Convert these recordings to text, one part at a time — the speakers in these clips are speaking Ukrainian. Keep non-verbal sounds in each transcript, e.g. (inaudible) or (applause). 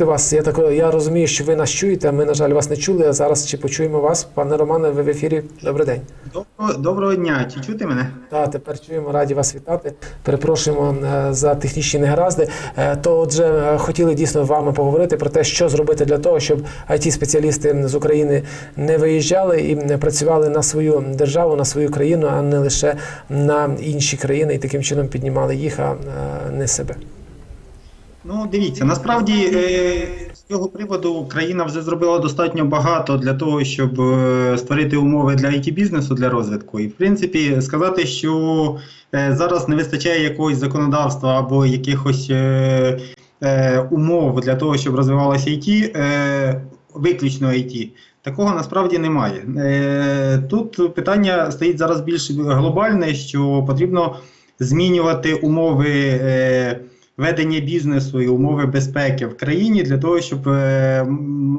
вас. Я так я розумію, що ви нас чуєте. а Ми, на жаль, вас не чули. А зараз чи почуємо вас, пане Романе? Ви в ефірі. Добрий день. Доброго, доброго дня. Чи чути мене? Та тепер чуємо, раді вас вітати. Перепрошуємо е, за технічні негаразди. Е, То, отже, е, хотіли дійсно з вами поговорити про те, що зробити для того, щоб it спеціалісти з України не виїжджали і не працювали на свою державу, на свою країну, а не лише на інші країни, і таким чином піднімали їх, а не себе. Ну, дивіться, насправді е, з цього приводу країна вже зробила достатньо багато для того, щоб е, створити умови для it бізнесу для розвитку. І в принципі сказати, що е, зараз не вистачає якогось законодавства або якихось умов для того, щоб розвивалося IT, виключно IT. Такого насправді немає. Тут питання стоїть зараз більш глобальне, що потрібно змінювати умови ведення бізнесу і умови безпеки в країні для того, щоб е,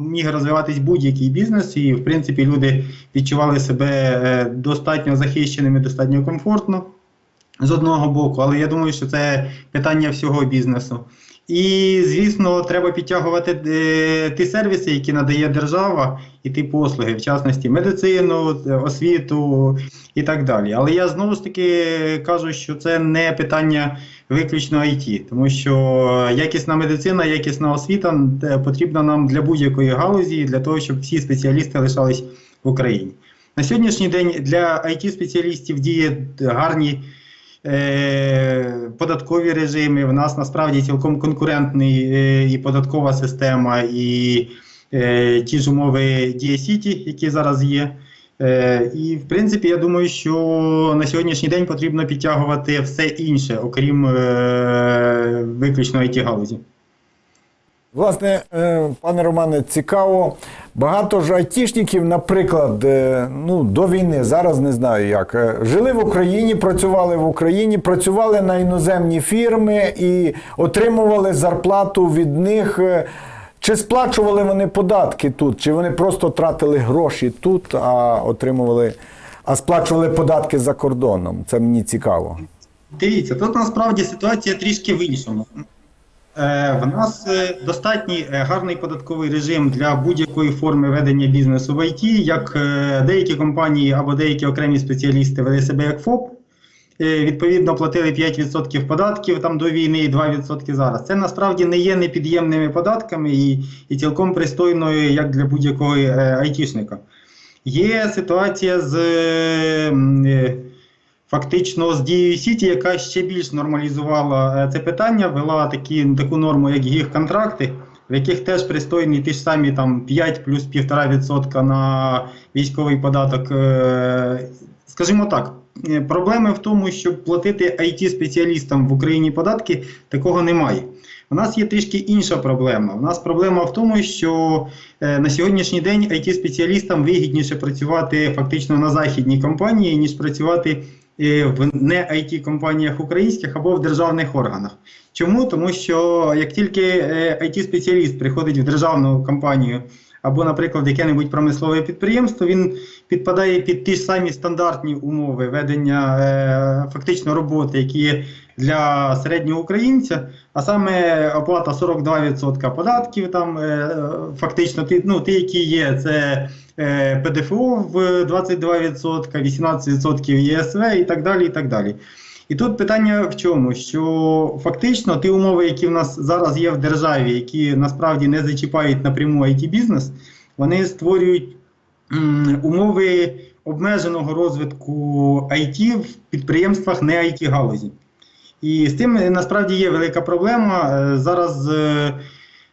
міг розвиватись будь-який бізнес, і в принципі люди відчували себе е, достатньо захищеними, достатньо комфортно з одного боку, але я думаю, що це питання всього бізнесу. І, звісно, треба підтягувати е, ті сервіси, які надає держава, і ті послуги, в частності медицину, освіту і так далі. Але я знову ж таки кажу, що це не питання виключно IT, тому що якісна медицина, якісна освіта потрібна нам для будь-якої галузі, для того, щоб всі спеціалісти лишались в Україні. На сьогоднішній день для it спеціалістів діє гарні е, податкові режими. В нас насправді цілком конкурентний е, і податкова система, і е, ті ж умови Дія Сіті, які зараз є. Е, і в принципі, я думаю, що на сьогоднішній день потрібно підтягувати все інше, окрім е, виключно it галузі. Власне, е, пане Романе, цікаво. Багато ж айтішників, наприклад, ну, до війни, зараз не знаю як, жили в Україні, працювали в Україні, працювали на іноземні фірми і отримували зарплату від них. Чи сплачували вони податки тут, чи вони просто тратили гроші тут, а отримували, а сплачували податки за кордоном? Це мені цікаво. Дивіться, тут насправді ситуація трішки в іншому. Е, в нас е, достатній е, гарний податковий режим для будь-якої форми ведення бізнесу в ІТ, як е, деякі компанії або деякі окремі спеціалісти вели себе як ФОП. Е, Відповідно, платили 5% податків там до війни і 2% зараз. Це насправді не є непід'ємними податками і, і цілком пристойною як для будь-якого е, айтішника. Є ситуація з е, фактично з дією Сіті, яка ще більш нормалізувала це питання, ввела такі, таку норму, як гіг-контракти, в яких теж пристойні ті ж самі там 5 плюс 1,5% на військовий податок. Скажімо так, проблеми в тому, щоб платити IT-спеціалістам в Україні податки, такого немає. У нас є трішки інша проблема. У нас проблема в тому, що е, на сьогоднішній день IT-спеціалістам вигідніше працювати фактично на західній компанії, ніж працювати е, в не it компаніях українських або в державних органах. Чому? Тому що як тільки е, IT-спеціаліст приходить в державну компанію або, наприклад, яке-небудь промислове підприємство, він підпадає під ті ж самі стандартні умови ведення е, фактично роботи, які є для середнього українця, а саме оплата 42% податків, там е, фактично ті, ну, ті, які є, це е, ПДФО в 22%, 18% ЄСВ і так далі. І так далі. І тут питання в чому? Що фактично ті умови, які в нас зараз є в державі, які насправді не зачіпають напряму it бізнес вони створюють умови обмеженого розвитку IT в підприємствах не it галузі. І з цим е, насправді є велика проблема. Е, Зараз е,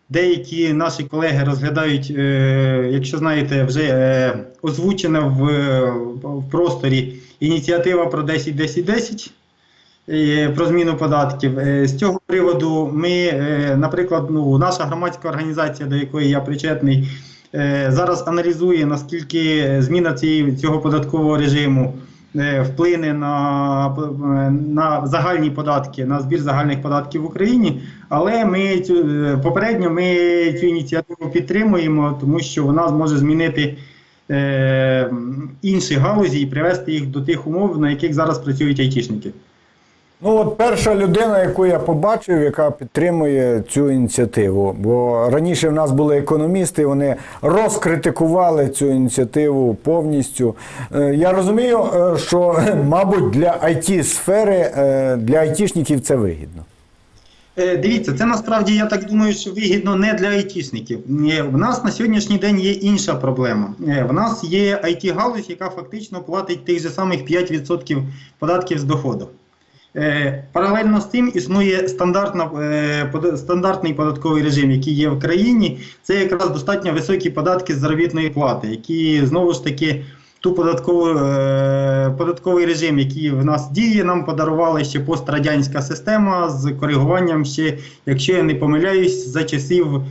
деякі наші колеги розглядають, е, якщо знаєте, вже озвучена в, просторі ініціатива про 10-10-10 е, про зміну податків. Е, З цього приводу ми, е, наприклад, ну, наша громадська організація, до якої я причетний, е, зараз аналізує, наскільки зміна цього податкового режиму е, вплине на, е, на загальні податки, на збір загальних податків в Україні. Але ми цю е, попередньо ми цю ініціативу підтримуємо, тому що вона зможе змінити. е, Інші галузі і привести їх до тих умов, на яких зараз працюють айтішники. Ну, от перша людина, яку я побачив, яка підтримує цю ініціативу. Бо раніше в нас були економісти, вони розкритикували цю ініціативу повністю. Е, Я розумію, е, що, (laughs) мабуть, для it сфери для айтішників це вигідно. Е, Дивіться, це насправді я так думаю, що вигідно не для айтішників. Е, В нас на сьогоднішній день є інша проблема. Е, В нас є it галузь яка фактично платить тих же самих 5% податків з доходу. Е, Паралельно з цим існує стандартна, е, стандартний податковий режим, який є в країні. Це якраз достатньо високі податки з заробітної плати, які знову ж таки ту податкову, е, податковий режим, який в нас діє, нам подарувала ще пострадянська система з коригуванням ще, якщо я не помиляюсь, за часів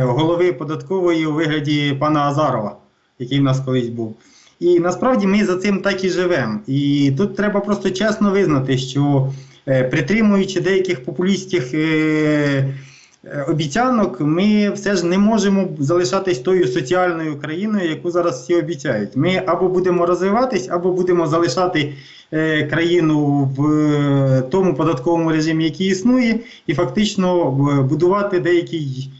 голови податкової у вигляді пана Азарова, який в нас колись був. І насправді ми за цим так і живемо. І тут треба просто чесно визнати, що е, притримуючи деяких популістських е, е, обіцянок, ми все ж не можемо залишатись тою соціальною країною, яку зараз всі обіцяють. Ми або будемо розвиватись, або будемо залишати е, країну в е, тому податковому режимі, який існує, і фактично будувати деякий.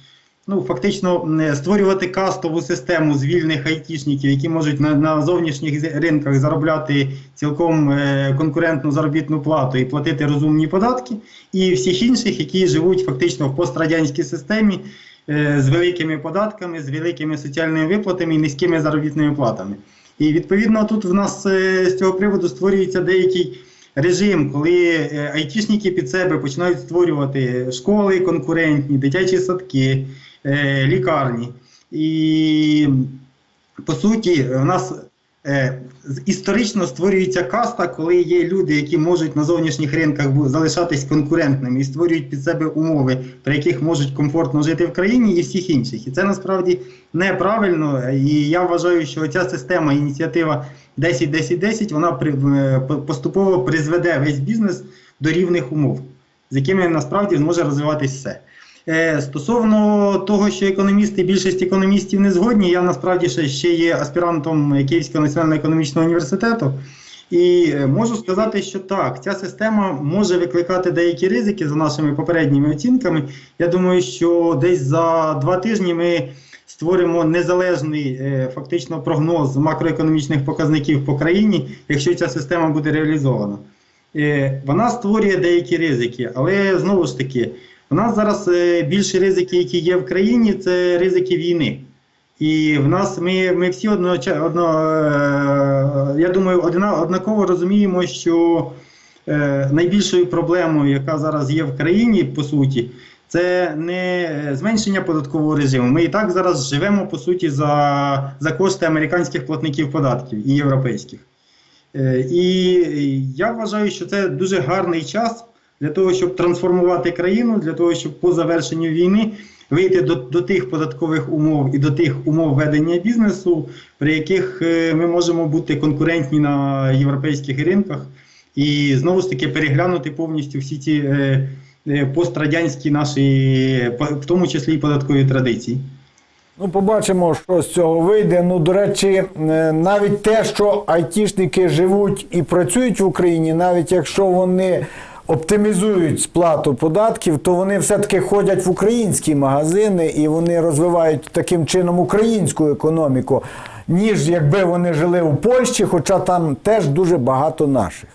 Ну, фактично е, створювати кастову систему з вільних айтішників, які можуть на, на зовнішніх ринках заробляти цілком е, конкурентну заробітну плату і платити розумні податки, і всіх інших, які живуть фактично в пострадянській системі е, з великими податками, з великими соціальними виплатами і низькими заробітними платами. І відповідно тут в нас е, з цього приводу створюється деякий режим, коли айтішники під себе починають створювати школи конкурентні, дитячі садки, е, лікарні. І по суті, у нас е, історично створюється каста, коли є люди, які можуть на зовнішніх ринках залишатись конкурентними і створюють під себе умови, при яких можуть комфортно жити в країні, і всіх інших. І це насправді неправильно. І я вважаю, що ця система, ініціатива 10-10-10, вона при, е, поступово призведе весь бізнес до рівних умов, з якими насправді зможе розвиватись все. Е, Стосовно того, що економісти, більшість економістів не згодні, я насправді ще, є аспірантом Київського національного економічного університету. І е, можу сказати, що так, ця система може викликати деякі ризики за нашими попередніми оцінками. Я думаю, що десь за два тижні ми створимо незалежний е, фактично прогноз макроекономічних показників по країні, якщо ця система буде реалізована. Вона створює деякі ризики, але знову ж таки, у нас зараз е, більші ризики, які є в країні, це ризики війни. І в нас ми, ми всі одно, одно, е, я думаю, однаково розуміємо, що е, найбільшою проблемою, яка зараз є в країні, по суті, це не зменшення податкового режиму. Ми і так зараз живемо по суті за, за кошти американських платників податків і європейських. І я вважаю, що це дуже гарний час для того, щоб трансформувати країну, для того, щоб по завершенню війни вийти до, до тих податкових умов і до тих умов ведення бізнесу, при яких е, ми можемо бути конкурентні на європейських ринках, і знову ж таки переглянути повністю всі ці е, е, пострадянські наші, в тому числі і податкові традиції. Ну, побачимо, що з цього вийде. Ну, до речі, навіть те, що айтішники живуть і працюють в Україні, навіть якщо вони оптимізують сплату податків, то вони все-таки ходять в українські магазини і вони розвивають таким чином українську економіку, ніж якби вони жили у Польщі, хоча там теж дуже багато наших.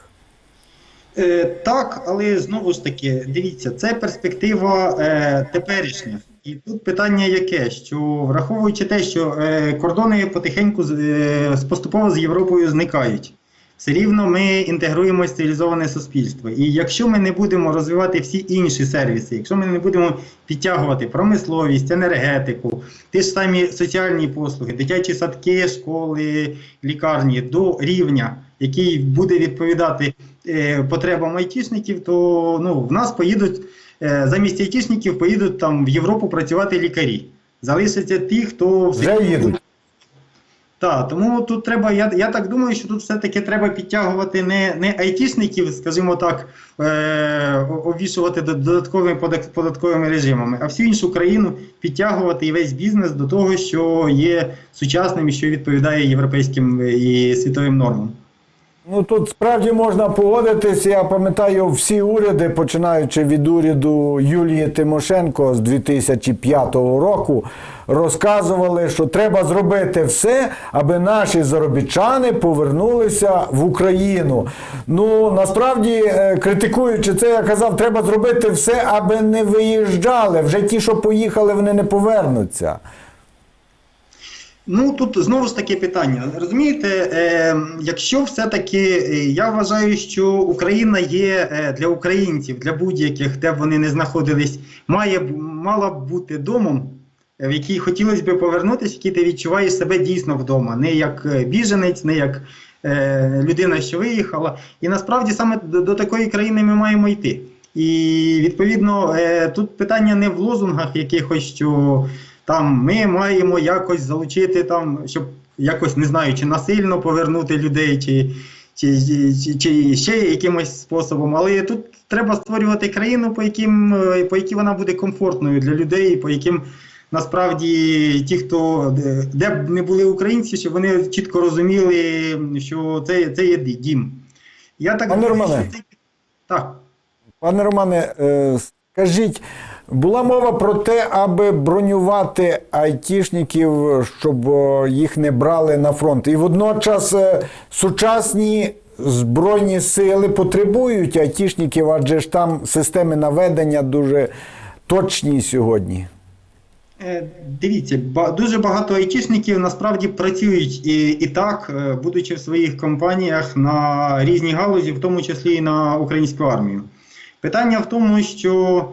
Е, так, але знову ж таки, дивіться, це перспектива е, теперішня. І тут питання яке? Що враховуючи те, що е, кордони потихеньку з- е, поступово з Європою зникають, все рівно ми інтегруємося в цивілізоване суспільство. І якщо ми не будемо розвивати всі інші сервіси, якщо ми не будемо підтягувати промисловість, енергетику, ті ж самі соціальні послуги, дитячі садки, школи, лікарні до рівня, який буде відповідати е, потребам айтішників, то ну, в нас поїдуть е, замість айтішників поїдуть там в Європу працювати лікарі. Залишаться ті, хто їдуть. Так, тому тут треба, я, я так думаю, що тут все-таки треба підтягувати не, не айтішників, скажімо так, е, обвішувати до- додатковими податковими режимами, а всю іншу країну підтягувати і весь бізнес до того, що є сучасним і що відповідає європейським і світовим нормам. Ну тут справді можна погодитись. Я пам'ятаю всі уряди, починаючи від уряду Юлії Тимошенко з 2005 року, розказували, що треба зробити все, аби наші заробітчани повернулися в Україну. Ну насправді, е, критикуючи це, я казав, треба зробити все, аби не виїжджали. Вже ті, що поїхали, вони не повернуться. Ну тут знову ж таки питання. Розумієте, е, якщо все-таки е, я вважаю, що Україна є е, для українців, для будь-яких, де б вони не знаходились, має мала б бути домом, в який хотілося б повернутися, який ти відчуваєш себе дійсно вдома, не як е, біженець, не як е, людина, що виїхала. І насправді саме до, до такої країни ми маємо йти. І відповідно е, тут питання не в лозунгах якихось, що там ми маємо якось залучити там, щоб якось не знаю, чи насильно повернути людей, чи, чи, чи, чи ще якимось способом. Але тут треба створювати країну, по яким по якій вона буде комфортною для людей, по яким насправді ті, хто де, де б не були українці, щоб вони чітко розуміли, що це, це є дім. Я так Пане думаю, Романе. що це- так. Пане Романе, е, скажіть, була мова про те, аби бронювати айтішників, щоб е, їх не брали на фронт. І водночас е, сучасні збройні сили потребують айтішників, адже ж там системи наведення дуже точні сьогодні. Е, Дивіться, дуже багато айтішників насправді працюють і, і так, будучи в своїх компаніях на різні галузі, в тому числі і на українську армію. Питання в тому, що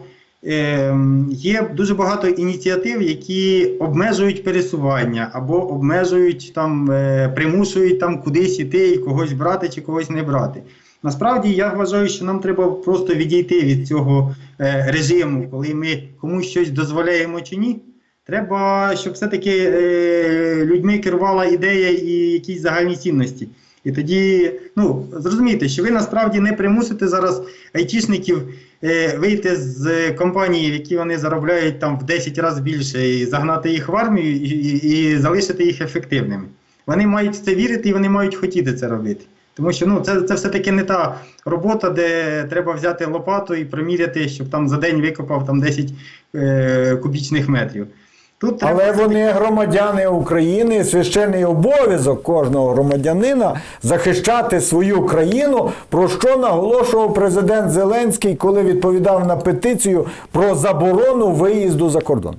є дуже багато ініціатив, які обмежують пересування або обмежують там, е, примушують там кудись іти і когось брати чи когось не брати. Насправді я вважаю, що нам треба просто відійти від цього е, режиму, коли ми комусь щось дозволяємо чи ні. Треба, щоб все-таки е, людьми керувала ідея і якісь загальні цінності. І тоді, ну зрозумійте, що ви насправді не примусите зараз айтішників е, вийти з компанії, в які вони заробляють там в 10 разів більше, і загнати їх в армію і, і, і залишити їх ефективними. Вони мають в це вірити і вони мають хотіти це робити. Тому що ну, це, це все-таки не та робота, де треба взяти лопату і приміряти, щоб там за день викопав там 10 е, кубічних метрів. Тут Але вони громадяни України, священний обов'язок кожного громадянина захищати свою країну, про що наголошував президент Зеленський, коли відповідав на петицію про заборону виїзду за кордон.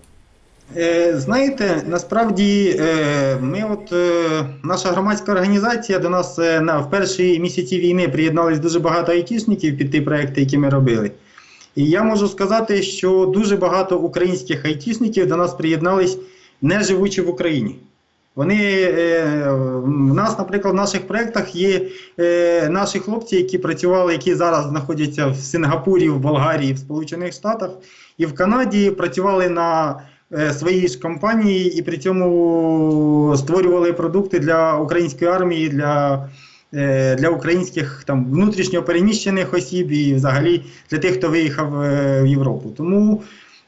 Е, Знаєте, насправді е, ми, от е, наша громадська організація до нас на в перші місяці війни приєднались дуже багато айтішників під ті проекти, які ми робили. І я можу сказати, що дуже багато українських айтішників до нас приєднались, не живучи в Україні. Вони е, в нас, наприклад, в наших проєктах є е, наші хлопці, які працювали, які зараз знаходяться в Сингапурі, в Болгарії, в Сполучених Штатах і в Канаді, працювали на е, своїй ж компанії і при цьому створювали продукти для української армії, для, для українських там внутрішньо переміщених осіб і взагалі для тих, хто виїхав е, в Європу. Тому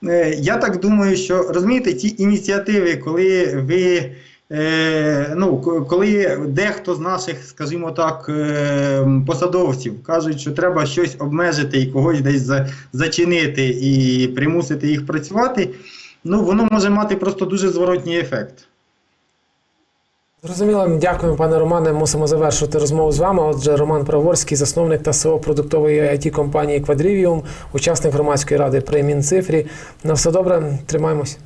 е, я так думаю, що розумієте, ці ініціативи, коли ви. Е, ну, коли дехто з наших, скажімо так, е, посадовців кажуть, що треба щось обмежити і когось десь зачинити і примусити їх працювати, ну воно може мати просто дуже зворотній ефект. Зрозуміло, дякуємо, пане Романе. Мусимо завершити розмову з вами. Отже, Роман Праворський, засновник та СО продуктової it компанії Квадрівіум, учасник громадської ради при Мінцифрі. На все добре, тримаємось.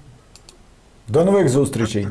До нових зустрічей.